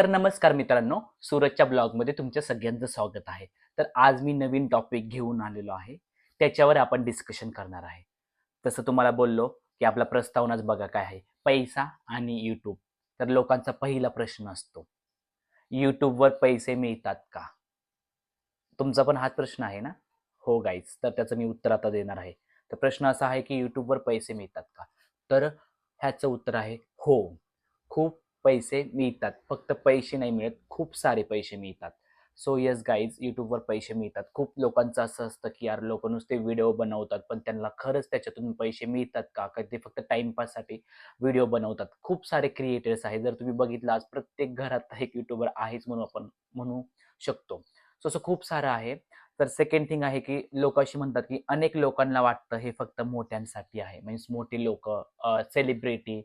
तर नमस्कार मित्रांनो सूरजच्या ब्लॉगमध्ये तुमच्या सगळ्यांचं स्वागत आहे. तर आज मी नवीन टॉपिक घेऊन आलेलो आहे. त्याच्यावर आपण डिस्कशन करणार आहे. तसं तुम्हाला बोललो की आपला प्रस्तावनाच बघा काय आहे. पैसा आणि यूट्यूब तर लोकांचा पहिला प्रश्न असतो यूट्यूबवर पैसे मिळतात का? तुमचा पण हाच प्रश्न आहे ना? हो गाईज तर त्याचं मी उत्तर आता देणार आहे. तर प्रश्न असा आहे की यूट्यूबवर पैसे मिळतात का? तर ह्याचं उत्तर आहे हो. खूप पैसे मिळतात. फक्त पैसे नाही मिळत खूप सारे पैसे मिळतात. सो येस गाईज यूट्यूबवर पैसे मिळतात. खूप लोकांचं असं असतं की यार लोक नुसते व्हिडिओ बनवतात पण त्यांना खरंच त्याच्यातून पैसे मिळतात का? का ते फक्त टाइमपाससाठी व्हिडिओ बनवतात? खूप सारे क्रिएटर्स आहेत. जर तुम्ही बघितलं आज प्रत्येक घरात एक युट्यूबर आहेच म्हणून आपण म्हणू शकतो. सो असं खूप सारं आहे. तर सेकंड थिंग आहे की लोक अशी म्हणतात की अनेक लोकांना वाटतं हे फक्त मोठ्यांसाठी आहे. मीन्स मोठी लोक सेलिब्रिटी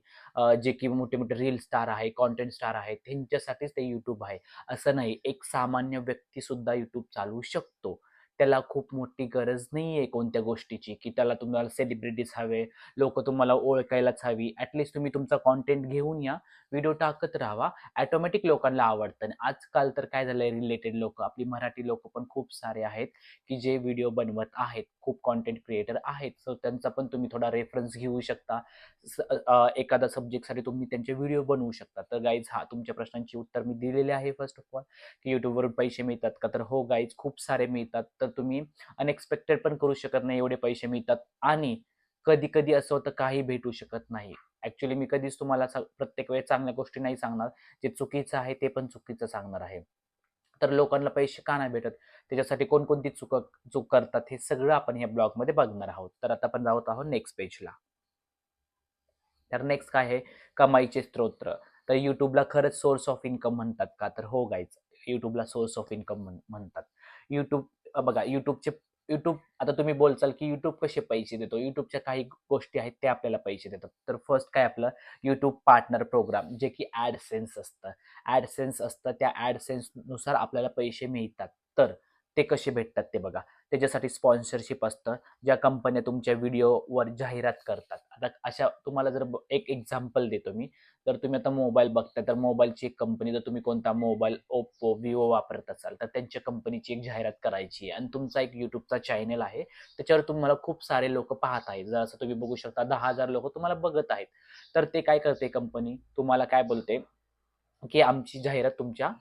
जे की मोठे मोठे रील स्टार आहे कॉन्टेंट स्टार आहे त्यांच्यासाठीच ते यूट्यूब आहे. असं नाही. एक सामान्य व्यक्ती सुद्धा यूट्यूब चालवू शकतो. त्याला खूप मोठी गरज नाही आहे कोणत्या गोष्टीची की त्याला तुम्हाला सेलिब्रिटीज हवे लोक तुम्हाला ओळखायलाच हवी. ॲटलिस्ट तुम्ही तुमचा कॉन्टेंट घेऊन या. व्हिडिओ टाकत राहा. ॲटोमॅटिक लोकांना आवडतं. आणि आजकाल तर काय झालंय रिलेटेड लोक आपली मराठी लोक पण खूप सारे आहेत की जे व्हिडिओ बनवत आहेत. खूप कॉन्टेंट क्रिएटर आहेत. सो त्यांचा पण तुम्ही थोडा रेफरन्स घेऊ शकता. स- सब्जेक्टसाठी तुम्ही त्यांचे व्हिडिओ बनवू शकता. तर गाईज हा तुमच्या प्रश्नांची उत्तर मी दिलेले आहे फर्स्ट ऑफ ऑल की यूट्यूबवरून पैसे मिळतात का? तर हो गाईज खूप सारे मिळतात. तर तुम्ही अनएक्सपेक्टेड पण करू शकत नाही एवढे पैसे मिळतात. आणि कधी कधी असं होतं काही भेटू शकत नाही. ऍक्च्युली मी कधीच तुम्हाला प्रत्येक वेळेस चांगल्या गोष्टी नाही सांगणार. जे चुकीचं आहे ते पण चुकीचं सांगणार आहे. तर लोकांना पैसे का नाही भेटत? त्याच्यासाठी कोणकोणती चुक चूक करतात हे सगळं आपण या ब्लॉगमध्ये बघणार आहोत. तर आता आपण जात आहोत नेक्स्ट पेजला तर नेक्स्ट काय आहे? कमाईचे स्त्रोत्र तर युट्यूबला खरंच सोर्स ऑफ इन्कम म्हणतात का? तर हो गाईच युट्यूबला सोर्स ऑफ इन्कम म्हणतात. युट्यूब बघा युट्यूबचे युट्यूब आता तुम्ही बोलचाल की युट्यूब कसे पैसे देतो? युट्यूबच्या काही गोष्टी आहेत ते आपल्याला पैसे देतात. तर फर्स्ट काय आपलं? युट्यूब पार्टनर प्रोग्राम जे की ॲडसेन्स असतं. ॲडसेन्स असतं त्या ॲडसेन्सनुसार आपल्याला पैसे मिळतात. तर ते कसे भेटतात ते बघा. त्याच्यासाठी स्पॉन्सरशिप असतं ज्या कंपन्या तुमच्या व्हिडिओवर जाहिरात करतात. आता अशा तुम्हाला जर ब- एक एक्झाम्पल देतो मी. जर तुम्ही आता मोबाईल बघता तर मोबाईलची एक कंपनी जर तुम्ही कोणता मोबाईल ओप्पो विवो वापरत असाल तर त्यांच्या कंपनीची एक जाहिरात करायची आहे. आणि तुमचा एक युट्यूबचा चॅनल आहे. त्याच्यावर तुम्हाला खूप सारे लोक पाहत आहेत. जर असं तुम्ही बघू शकता दहा हजार लोक तुम्हाला बघत आहेत. तर ते काय करते कंपनी तुम्हाला काय बोलते? की आमची जाहिरात तुमच्या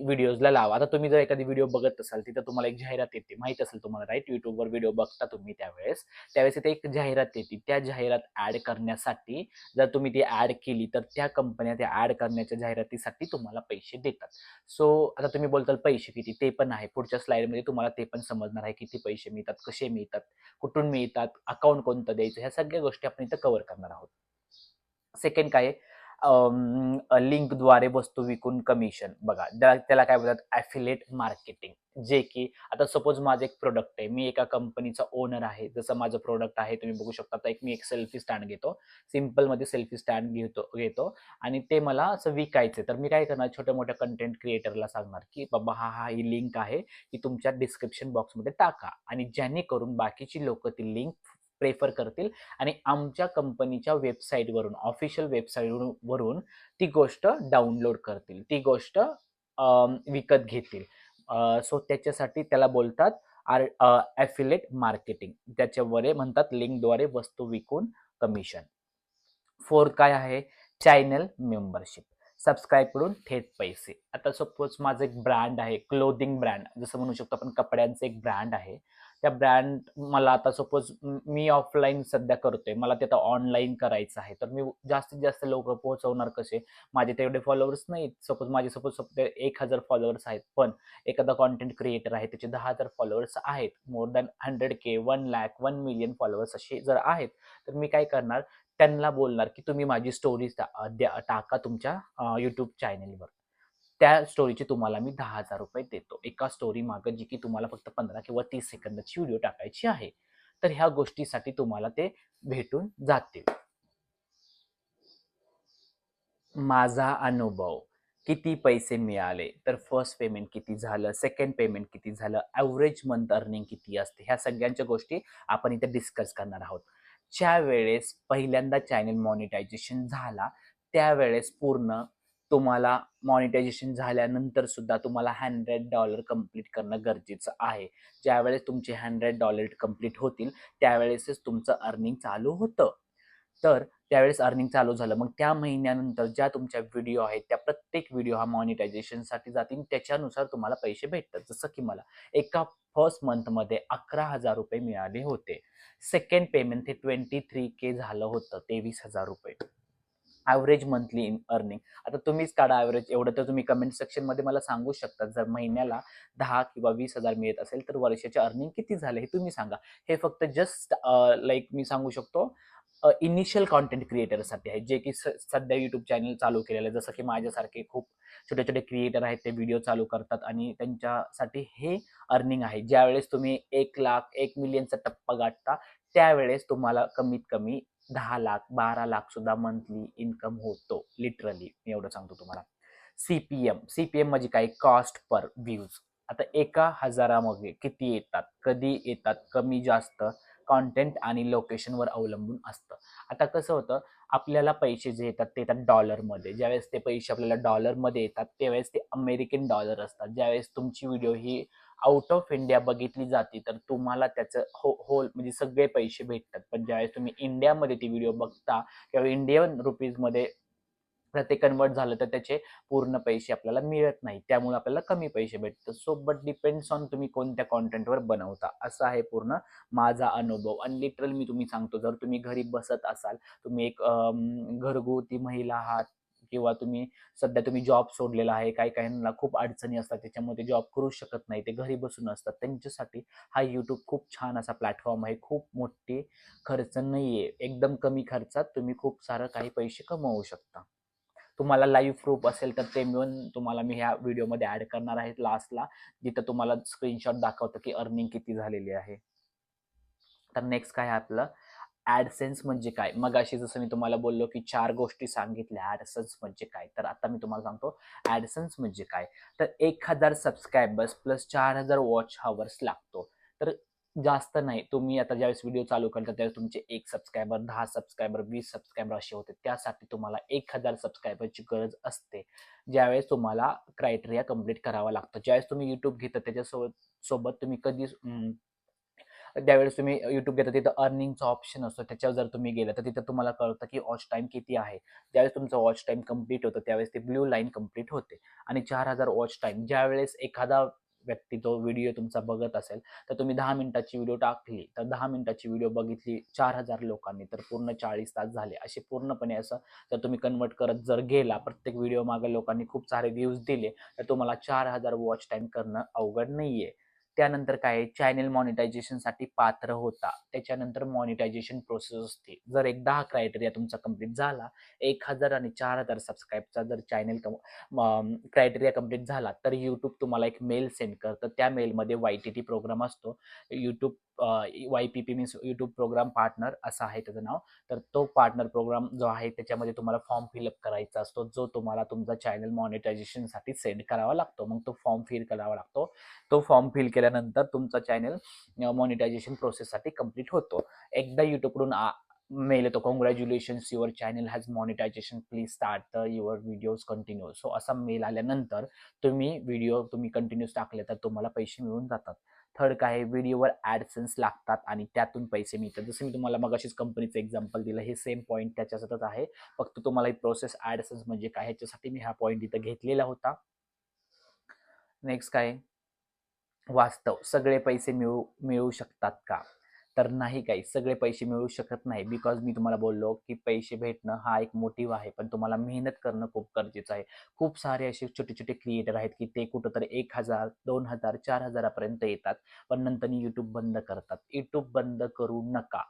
व्हिडिओजला लावा. आता तुम्ही जर एखादी व्हिडिओ बघत असाल तिथं तुम्हाला एक जाहिरात येते. माहीत असेल तुम्हाला राईट युट्यूबवर व्हिडिओ बघता तुम्ही त्यावेळेस. त्यावेळेस इथे एक जाहिरात येते. त्या जाहिरात ऍड करण्यासाठी जर तुम्ही ती ऍड केली तर त्या कंपन्या त्या ऍड करण्याच्या जाहिरातीसाठी तुम्हाला पैसे देतात. सो आता तुम्ही बोलताल पैसे किती? ते पण आहे. पुढच्या स्लाईडमध्ये तुम्हाला ते पण समजणार आहे. किती पैसे मिळतात कसे मिळतात कुठून मिळतात अकाउंट कोणतं द्यायचं? ह्या सगळ्या गोष्टी आपण इथं कव्हर करणार आहोत. सेकंड काय आहे? लिंकद्वारे वस्तू विकून कमिशन बघा त्या- त्याला काय बोलतात? ॲफिलेट मार्केटिंग जे की आता सपोज माझं एक प्रोडक्ट आहे. मी एका कंपनीचा ओनर आहे. जसं माझं प्रोडक्ट आहे तुम्ही बघू शकता. आता एक मी एक सेल्फी स्टँड घेतो. सिम्पलमध्ये सेल्फी स्टँड घेतो घेतो. आणि ते मला असं विकायचं तर मी काय करणार? छोट्या मोठ्या कंटेंट क्रिएटरला सांगणार की बाबा हा हा ही लिंक आहे. की तुमच्या डिस्क्रिप्शन बॉक्समध्ये टाका. आणि जेणेकरून बाकीची लोक ती लिंक प्रेफर करतील. आणि आमच्या कंपनीच्या वेबसाईटवरून ऑफिशियल वेबसाईट वरून ती गोष्ट डाउनलोड करतील. ती गोष्ट विकत घेतील. सो त्याच्यासाठी त्याला बोलतात आर ॲफिलेट मार्केटिंग त्याच्यावर म्हणतात लिंकद्वारे वस्तू विकून कमिशन फोर्थ काय आहे? चॅनल मेंबरशिप सबस्क्राईब करून थेट पैसे. आता सपोज माझं एक ब्रँड आहे क्लोदिंग ब्रँड जसं म्हणू शकतो आपण कपड्यांचं एक ब्रँड आहे. त्या ब्रँड मला आता सपोज मी ऑफलाईन सध्या करतोय. मला ते आता ऑनलाईन करायचं आहे. तर मी जास्तीत जास्त लोक पोहोचवणार कसे? माझे तेवढे फॉलोअर्स नाहीत. सपोज माझे सपोज एक हजार फॉलोअर्स आहेत. पण एखादा कॉन्टेंट क्रिएटर आहे त्याचे दहा हजार फॉलोअर्स आहेत. More than hundred K one lakh one million followers असे जर आहेत तर मी काय करणार? त्यांना बोलणार की तुम्ही माझी स्टोरी टाका तुमच्या यूट्यूब चॅनेलवर त्या स्टोरीचे तुम्हाला मी दहा हजार रुपये देतो. एका स्टोरी मागं जी की तुम्हाला फक्त पंधरा किंवा तीस सेकंदाची व्हिडिओ टाकायची आहे. तर ह्या गोष्टीसाठी तुम्हाला ते भेटून जातील. माझा अनुभव किती पैसे मिळाले? तर फर्स्ट पेमेंट किती झालं? सेकंड पेमेंट किती झालं? ॲव्हरेज मंथ अर्निंग किती असते? ह्या सगळ्यांच्या गोष्टी आपण इथे डिस्कस करणार आहोत. ज्या वेळेस पहिल्यांदा चॅनल मॉनिटायझेशन झाला त्यावेळेस पूर्ण तुम्हाला मॉनिटायझेशन झाल्यानंतर सुद्धा तुम्हाला हंड्रेड डॉलर कंप्लीट करणं गरजेचं आहे. ज्यावेळेस तुमचे हंड्रेड डॉलर कंप्लीट होतील त्यावेळेसच तुमचं अर्निंग चालू होतं. तर त्यावेळेस अर्निंग चालू झालं मग त्या महिन्यानंतर ज्या तुमच्या व्हिडिओ आहेत त्या प्रत्येक व्हिडिओ हा मॉनिटायझेशनसाठी जातील त्याच्यानुसार तुम्हाला पैसे भेटतात. जसं की मला एका फर्स्ट मंथमध्ये अकरा हजार रुपये मिळाले होते. सेकंड पेमेंट हे ट्वेंटी थ्री के झालं होतं तेवीस हजार रुपये. ॲव्हरेज मंथली अर्निंग आता तुम्हीच काढा ॲव्हरेज एवढं तर तुम्ही कमेंट सेक्शनमध्ये मला सांगू शकता. जर महिन्याला दहा किंवा वीस हजार मिळत असेल तर वर्षाचे अर्निंग किती झाले हे तुम्ही सांगा. हे फक्त जस्ट लाईक मी सांगू शकतो इनिशियल कॉन्टेंट क्रिएटरसाठी आहे. जे की स सध्या यूट्यूब चॅनल चालू केलेलं आहे. जसं की माझ्यासारखे खूप छोटे छोटे क्रिएटर आहेत ते व्हिडिओ चालू करतात आणि त्यांच्यासाठी हे अर्निंग आहे. ज्यावेळेस तुम्ही एक लाख एक मिलियनचा टप्पा गाठता त्यावेळेस तुम्हाला कमीत कमी दहा लाख बारा लाख सुद्धा मंथली इन्कम होतो लिटरली मी एवढं सांगतो तुम्हाला. C P M C P M म्हणजे काय? कॉस्ट पर व्ह्यूज आता एका हजारामध्ये किती येतात? कधी येतात? कमी जास्त कॉन्टेंट आणि लोकेशनवर अवलंबून असतं. आता कसं होतं? आपल्याला पैसे जे येतात ते येतात डॉलरमध्ये ज्यावेळेस ते पैसे आपल्याला डॉलरमध्ये येतात त्यावेळेस ते अमेरिकन डॉलर असतात. ज्यावेळेस तुमची व्हिडिओ ही आउट ऑफ इंडिया बघितली जाते तर तुम्हाला त्याचं हो होल म्हणजे सगळे पैसे भेटतात. पण ज्यावेळेस तुम्ही इंडियामध्ये ती व्हिडिओ बघता किंवा इंडियन रुपीजमध्ये जर ते कन्वर्ट झालं तर त्याचे पूर्ण पैसे आपल्याला मिळत नाही. त्यामुळे आपल्याला कमी पैसे भेटतात. सो बट डिपेंड्स ऑन तुम्ही कोणत्या कॉन्टेंटवर बनवता. असा आहे पूर्ण माझा अनुभव. आणि लिटरल मी तुम्ही सांगतो जर तुम्ही घरी बसत असाल तुम्ही एक घरगुती महिला आहात किंवा तुम्ही सध्या तुम्ही जॉब सोडलेला आहे काही काहींना खूप अडचणी असतात त्याच्यामध्ये जॉब करू शकत नाही ते घरी बसून असतात. त्यांच्यासाठी हा यूट्यूब खूप छान असा प्लॅटफॉर्म आहे. खूप मोठी खर्च नाही आहे एकदम कमी खर्चात तुम्ही खूप सारं काही पैसे कमवू शकता. तुम्हाला लाईव्ह प्रूफ असेल तर ते मिळून तुम्हाला मी ह्या व्हिडिओमध्ये ॲड करणार आहे लास्टला जिथं तुम्हाला स्क्रीनशॉट दाखवतं की अर्निंग किती झालेली आहे. तर नेक्स्ट काय आपलं? ॲडसेन्स म्हणजे काय? मग अशी जसं मी तुम्हाला बोललो की चार गोष्टी सांगितल्या ॲडसेन्स म्हणजे काय? तर आता मी तुम्हाला सांगतो ॲडसेन्स म्हणजे काय? तर एक हजार सबस्क्रायबर्स प्लस चार हजार वॉच हवर्स लागतो. तर जास्त नाही तुम्ही आता ज्यावेळेस व्हिडिओ चालू करता त्यावेळेस तुमचे एक सबस्क्रायबर दहा सबस्क्रायबर वीस सबस्क्रायबर असे होते. त्यासाठी तुम्हाला एक हजार सबस्क्रायबरची गरज असते. ज्यावेळेस तुम्हाला क्रायटेरिया कंप्लीट करावा लागतो. ज्यावेळेस तुम्ही युट्यूब घेता त्याच्यासोबत सोबत तुम्ही कधी त्यावेळेस तुम्ही यूट्यूब घेता तिथं अर्निंगचा ऑप्शन असतो. त्याच्यावर जर तुम्ही गेलं तर तिथं तुम्हाला कळतं की वॉच टाईम किती आहे. ज्यावेळेस तुमचं वॉच टाईम कंप्लीट होतं त्यावेळेस ते ब्ल्यू लाईन कंप्लीट होते. आणि चार हजार वॉच टाईम ज्यावेळेस एखादा व्यक्ती तो व्हिडिओ तुमचा बघत असेल तर तुम्ही दहा मिनिटाची व्हिडिओ टाकली तर दहा मिनिटाची व्हिडिओ बघितली चार हजार लोकांनी तर पूर्ण चाळीस तास झाले. असे पूर्णपणे असं जर तुम्ही कन्वर्ट करत जर गेला प्रत्येक व्हिडिओ मागे लोकांनी खूप सारे व्ह्यूज दिले तर तुम्हाला चार हजार वॉच टाईम करणं अवघड नाहीये. त्यानंतर काय चॅनेल मॉनिटायझेशनसाठी पात्र होता. त्याच्यानंतर मॉनिटायझेशन प्रोसेस असते. जर एकदा हा क्रायटेरिया तुमचा कंप्लीट झाला एक हजार आणि चार हजार सबस्क्राईबचा जर चॅनेल क्रायटेरिया कंप्लीट झाला तर यूट्यूब तुम्हाला एक मेल सेंड करतं. त्या मेलमध्ये वाय टी टी प्रोग्राम असतो. YouTube Y P P means YouTube programme partner असं आहे त्याचं नाव. तर तो पार्टनर प्रोग्राम जो आहे त्याच्यामध्ये तुम्हाला फॉर्म फिलअप करायचा असतो. जो तुम्हाला तुमचा चॅनल मॉनिटायझेशनसाठी सेंड करावा लागतो. मग तो फॉर्म फिल करावा लागतो. तो फॉर्म फिल केल्यानंतर तुमचा चॅनल मॉनिटायझेशन प्रोसेससाठी कंप्लीट होतो. एकदा यूट्यूबकडून मेल येतो. Congratulations your channel has monetisation please start the your videos continue so असा मेल आल्यानंतर तुम्ही व्हिडिओ तुम्ही कंटिन्यूस टाकले तर तुम्हाला पैसे मिळून जातात. थर्ड काय आहे? व्हिडिओवर ॲडसेन्स लागतात आणि त्यातून पैसे मिळतात. जसं मी तुम्हाला मग अशीच कंपनीचं एक्झाम्पल दिलं हे सेम पॉईंट त्याच्यातच आहे. फक्त तुम्हाला ही प्रोसेस ॲडसेन्स म्हणजे काय ह्याच्यासाठी मी हा पॉईंट इथं घेतलेला होता. नेक्स्ट काय? वास्तव. सगळे पैसे मिळू मिळू शकतात का? तर नाही काही. सगळे पैसे मिळू शकत नाही. बिकॉज मी तुम्हाला बोललो की पैसे भेटणं हा एक मोटिव्ह आहे पण तुम्हाला मेहनत करणं खूप गरजेचं आहे. खूप सारे असे छोटे छोटे क्रिएटर आहेत की ते कुठंतरी एक हजार दोन हजार चार हजारापर्यंत येतात पण नंतर यूट्यूब बंद करतात. यूट्यूब बंद करू नका.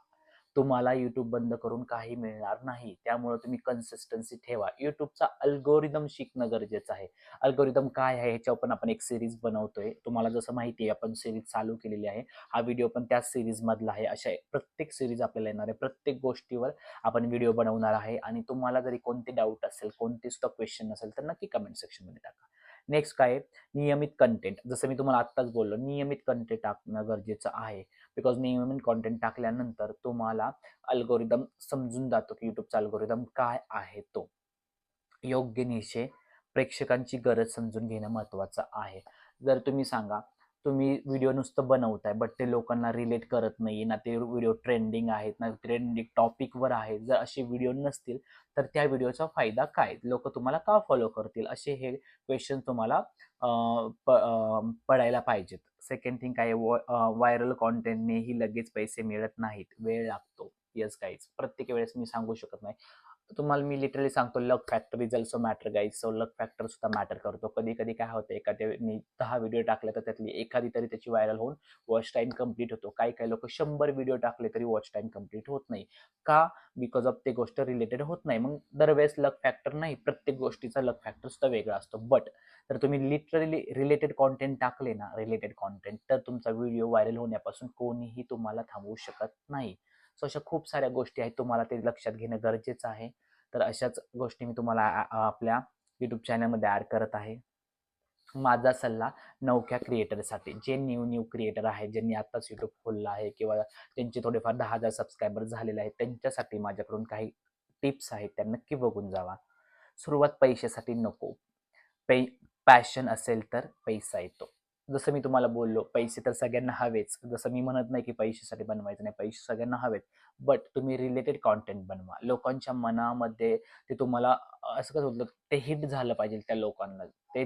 तुम्हाला यूट्यूब बंद करून काही मिळणार नाही. त्यामुळे तुम्ही कन्सिस्टन्सी ठेवा. यूट्यूबचा अल्गोरिदम शिकणं गरजेचं आहे. अल्गोरिदम काय आहे ह्याच्यावर पण आपण एक सिरीज बनवतोय. तुम्हाला जसं माहिती आहे आपण सिरीज चालू केलेली आहे. हा व्हिडिओ पण त्याच सिरीजमधला आहे. अशा प्रत्येक सिरीज आपल्याला येणार आहे. प्रत्येक गोष्टीवर आपण व्हिडिओ बनवणार आहे. आणि तुम्हाला जरी कोणते डाऊट असेल कोणते सुद्धा क्वेश्चन असेल तर नक्की कमेंट सेक्शनमध्ये टाका. नेक्स्ट काय नियमित कंटेंट जसं मी तुम्हाला आत्ताच बोललो नियमित कंटेंट टाकणं गरजेचं आहे. बिकॉज नियमित कॉन्टेंट टाकल्यानंतर तुम्हाला अल्गोरिदम समजून जातो की युट्यूबचा अल्गोरिदम काय आहे तो. योग्य निशे प्रेक्षकांची गरज समजून घेणं महत्त्वाचं आहे. जर तुम्ही सांगा तुम्ही व्हिडिओ नुसतं बनवताय बट ते लोकांना रिलेट करत नाही ना ते व्हिडिओ ट्रेंडिंग आहेत ना ट्रेंडिंग टॉपिकवर आहेत. जर असे व्हिडिओ नसतील तर त्या व्हिडिओचा फायदा काय? लोक तुम्हाला का फॉलो करतील? असे हे क्वेश्चन तुम्हाला प- पडायला पाहिजेत. सेकंड थिंग काय व्हायरल कॉन्टेंटने ही लगेच पैसे मिळत नाहीत. वेळ लागतो. येस काहीच प्रत्येक वेळेस मी सांगू शकत नाही. तुम्हाला मी लिटरली सांगतो luck factor is also matter guys so luck factor सुद्धा मॅटर करतो. कधी कधी काय होतं एखाद्याने दहा व्हिडिओ टाकले तर त्यातली एखादी तरी त्याची व्हायरल होऊन वॉच टाईम कंप्लीट होतो. काही काही लोक शंभर व्हिडिओ टाकले तरी वॉच टाईम कंप्लीट होत नाही. का? बिकॉज ऑफ ते गोष्ट रिलेटेड होत नाही. मग दरवेळेस लक फॅक्टर नाही. प्रत्येक गोष्टीचा लक फॅक्टर सुद्धा वेगळा असतो. बट तर तुम्ही लिटरली रिलेटेड कॉन्टेंट टाकले ना रिलेटेड कॉन्टेंट तर तुमचा व्हिडिओ व्हायरल होण्यापासून कोणीही तुम्हाला थांबवू शकत नाही. सो अशा खूप साऱ्या गोष्टी आहेत तुम्हाला ते लक्षात घेणं गरजेचं आहे. तर अशाच गोष्टी मी तुम्हाला आपल्या यूट्यूब चॅनलमध्ये ॲड करत आहे. माझा सल्ला नवख्या क्रिएटरसाठी जे न्यू न्यू क्रिएटर आहेत ज्यांनी आत्ताच यूट्यूब खोललं आहे किंवा त्यांचे थोडेफार दहा हजार सबस्क्रायबर झालेले आहेत त्यांच्यासाठी माझ्याकडून काही टिप्स आहेत त्या नक्की बघून जावा. सुरुवात पैशासाठी नको. पै पॅशन असेल तर पैसा येतो. जसं मी तुम्हाला बोललो पैसे तर सगळ्यांना हवेच. जसं मी म्हणत नाही की पैशासाठी बनवायचं नाही पैसे सगळ्यांना हवेत. बट तुम्ही रिलेटेड कॉन्टेंट बनवा. लोकांच्या मनामध्ये ते तुम्हाला असं कसं होतं ते हिट झालं पाहिजे त्या लोकांना. ते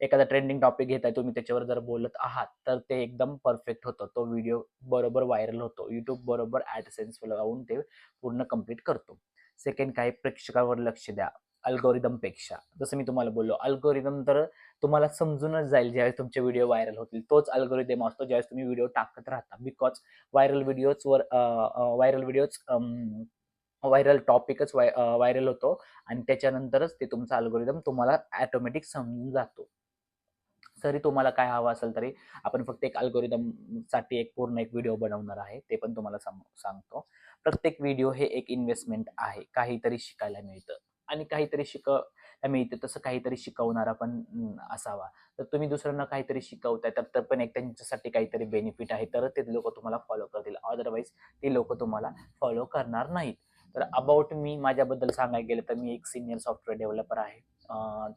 एखादा ट्रेंडिंग टॉपिक घेताय तुम्ही त्याच्यावर जर बोलत आहात तर ते एकदम परफेक्ट होतं. तो व्हिडिओ बरोबर व्हायरल होतो. यूट्यूब बरोबर ॲडसेन्स लावून ते पूर्ण कंप्लीट करतो. सेकंड काय प्रेक्षकावर लक्ष द्या. अल्गोरिदमपेक्षा जसं मी तुम्हाला बोललो अल्गोरिदम तर तुम्हाला समजूनच जाईल ज्यावेळेस तुमचे व्हिडिओ व्हायरल होतील. तोच अल्गोरिदम असतो ज्यावेळेस तुम्ही व्हिडिओ टाकत राहता. बिकॉज व्हायरल व्हिडिओजवर व्हायरल व्हिडिओज व्हायरल टॉपिकच व्हायरल होतो आणि त्याच्यानंतरच ते तुमचा अल्गोरिदम तुम्हाला ॲटोमॅटिक समजून जातो. तरी तुम्हाला काय हवं असेल तरी आपण फक्त एक अल्गोरिदमसाठी एक पूर्ण एक व्हिडिओ बनवणार आहे. ते पण तुम्हाला सांगतो. प्रत्येक व्हिडिओ हे एक इन्व्हेस्टमेंट आहे. काहीतरी शिकायला मिळतं. आणि काहीतरी शिक मिळते तसं काहीतरी शिकवणारा पण असावा. तर तुम्ही दुसऱ्यांना काहीतरी शिकवताय तर तर पण एक त्यांच्यासाठी काहीतरी बेनिफिट आहे तर ते लोक तुम्हाला फॉलो करतील. अदरवाईज ते लोक तुम्हाला फॉलो करणार नाहीत. तर अबाउट मी माझ्याबद्दल सांगायला गेलं तर मी एक सिनियर सॉफ्टवेअर डेव्हलपर आहे.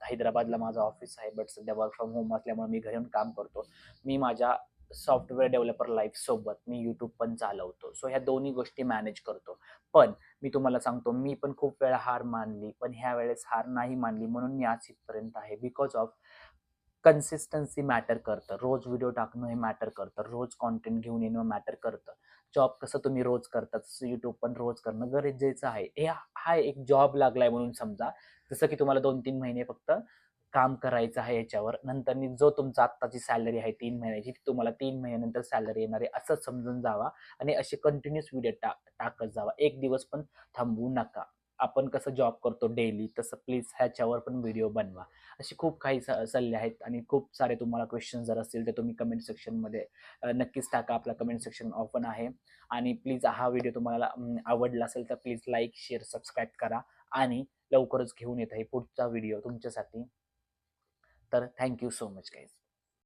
हैदराबादला माझं ऑफिस आहे बट सध्या वर्क फ्रॉम होम असल्यामुळे मी घरून काम करतो. मी माझ्या सॉफ्टवेअर डेव्हलपर लाईफ सोबत मी यूट्यूब पण चालवतो. सो ह्या दोन्ही गोष्टी मॅनेज करतो. पण मी तुम्हाला सांगतो मी पण खूप वेळा हार मानली पण ह्या वेळेस हार नाही मानली म्हणून मी आज इथपर्यंत आहे. बिकॉज ऑफ कन्सिस्टन्सी मॅटर करतं. रोज व्हिडिओ टाकणं हे मॅटर करतं. रोज कॉन्टेंट घेऊन येणं मॅटर करतं. जॉब कसं तुम्ही रोज करता तसं यूट्यूब पण रोज करणं गरजेचं आहे. हे हा एक जॉब लागलाय म्हणून समजा. जसं की तुम्हाला दोन तीन महिने फक्त काम करायचं आहे याच्यावर. नंतर जो तुमचा आत्ताची सॅलरी आहे तीन महिन्याची ती तुम्हाला तीन महिन्यानंतर सॅलरी येणार आहे असं समजून जावा आणि असे कंटिन्युअस व्हिडिओ टा टाकत जावा. एक दिवस पण थांबवू नका. आपण कसं जॉब करतो डेली तसं प्लीज ह्याच्यावर पण व्हिडिओ बनवा. असे खूप काही स सल्ले आहेत आणि खूप सारे तुम्हाला क्वेश्चन जर असतील तर तुम्ही कमेंट सेक्शनमध्ये नक्कीच टाका. आपला कमेंट सेक्शन ओपन आहे. आणि प्लीज हा व्हिडिओ तुम्हाला आवडला असेल तर प्लीज लाईक शेअर सबस्क्राईब करा आणि लवकरच घेऊन येत आहे पुढचा व्हिडिओ तुमच्यासाठी. तर थँक्यू सो मच गाईज